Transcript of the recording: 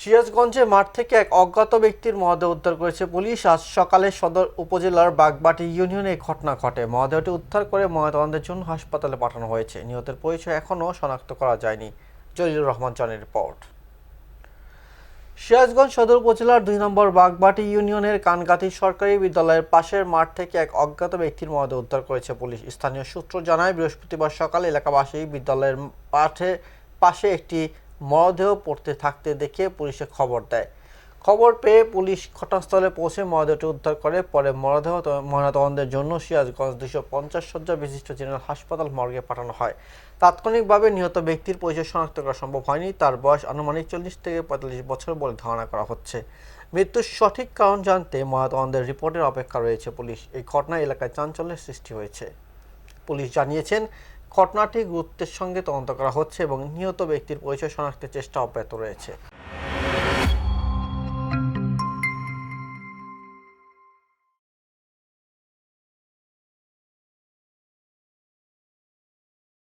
সিরাজগঞ্জে মাঠ থেকে এক অজ্ঞাত ব্যক্তির মরদেহ উদ্ধার করেছে পুলিশ। আজ সকালে সদর উপজেলার বাগবাটি ইউনিয়নে এই ঘটনা ঘটে। মরদেহটি উদ্ধার করে ময়নাতদন্তের জন্য হাসপাতালে পাঠানো হয়েছে। নিহতের পরিচয় এখনও শনাক্ত করা যায়নি। জলিলুর রহমান জানের রিপোর্ট। সিরাজগঞ্জ সদর উপজেলার দুই নম্বর বাগবাটি ইউনিয়নের কানগাতি সরকারি বিদ্যালয়ের পাশের মাঠ থেকে এক অজ্ঞাত ব্যক্তির মরদেহ উদ্ধার করেছে পুলিশ। স্থানীয় সূত্র জানায়, বৃহস্পতিবার সকালে এলাকাবাসী বিদ্যালয়ের মাঠে পাশে একটি মরদেহ পড়তে থাকতে দেখে পুলিশে খবর দেয়। খবর পেয়ে পুলিশ ঘটনাস্থলে পৌঁছে মরদেহটি উদ্ধার করে। পরে মরদেহ ময়নাতদন্তের জন্য সিরাজগঞ্জ দুশো পঞ্চাশ শয্যা বিশিষ্ট জেনারেল হাসপাতাল মর্গে পাঠানো হয়। তাৎক্ষণিকভাবে নিহত ব্যক্তির পরিচয় শনাক্ত করা সম্ভব হয়নি। তার বয়স আনুমানিক চল্লিশ থেকে পঁয়তাল্লিশ বছর বলে ধারণা করা হচ্ছে। মৃত্যুর সঠিক কারণ জানতে ময়নাতদন্তের রিপোর্টের অপেক্ষা রয়েছে পুলিশ। এই ঘটনায় এলাকায় চাঞ্চল্যের সৃষ্টি হয়েছে। পুলিশ জানিয়েছেন ঘটনাটি গুরুত্বের সঙ্গে তদন্ত করা হচ্ছে এবং নিহত ব্যক্তির পরিচয় শনাক্তের চেষ্টা অব্যাহত রয়েছে।